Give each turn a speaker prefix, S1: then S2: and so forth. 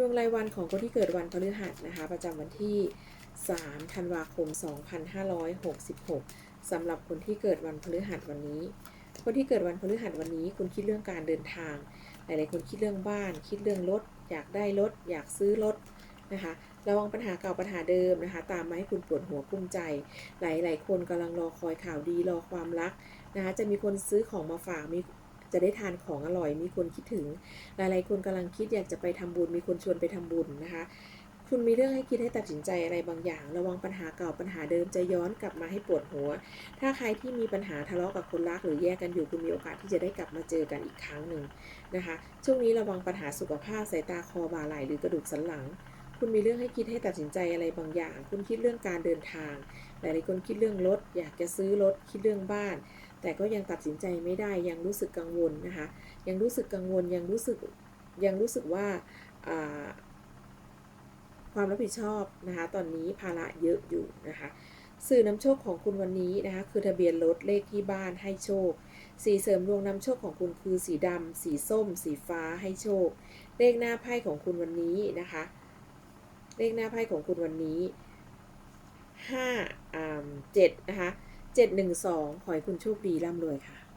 S1: ดวงรายวันของคนที่เกิดวันพฤหัสนะคะ ประจำวันที่ 3 ธันวาคม 2566สำหรับคนที่เกิดวันพฤหัสวันนี้ คนที่เกิดวันพฤหัสวันนี้ คุณคิดเรื่องการเดินทาง หลายๆคนคิดเรื่องบ้าน คิดเรื่องรถ อยากได้รถ อยากซื้อรถนะคะระวังปัญหาเก่าปัญหาเดิมนะคะ ตามมาให้คุณปวดหัวกุ้มใจ หลาย ๆ คนกำลังรอคอยข่าวดีรอความรักนะคะจะมีคนซื้อของมาฝากมี จะได้ทานของอร่อย มีคนคิดถึง หลายๆ คนกำลังคิดอยากจะไปทำบุญ มีคนชวนไปทำบุญนะคะ คุณมีเรื่องให้คิดให้ตัดสินใจอะไรบางอย่าง ระวังปัญหาเก่าปัญหาเดิมจะย้อนกลับมาให้ปวดหัว ถ้าใครที่มีปัญหาทะเลาะกับคนรักหรือแยกกันอยู่คุณมีโอกาสที่จะได้กลับมาเจอกันอีกครั้งหนึ่งนะคะ ช่วงนี้ระวังปัญหาสุขภาพสายตาคอบ่าไหล่หรือกระดูกสันหลังคุณมีเรื่องให้คิดให้ตัดสินใจอะไรบางอย่าง คุณคิดเรื่องการเดินทาง หลายๆคนคิดเรื่องรถ อยากจะซื้อรถ คิดเรื่องบ้าน แต่ก็ยังตัดสินใจไม่ได้ยังรู้สึกกังวลนะคะยังรู้สึกกังวลยังรู้สึกยังรู้สึกว่าความรับผิดชอบนะคะตอนนี้ภาระเยอะอยู่นะคะสื่อนำโชคของคุณวันนี้นะคะคือทะเบียนรถเลขที่บ้านให้โชค สีเสริมดวงนำโชคของคุณคือสีดำสีส้ม สีฟ้าให้โชค เลขหน้าไพ่ของคุณวันนี้นะคะเลขหน้าไพ่ของคุณวันนี้ห้าเจ็ดนะคะ เจ็ดหนึ่งสองขอให้คุณโชคดีร่ำรวยค่ะ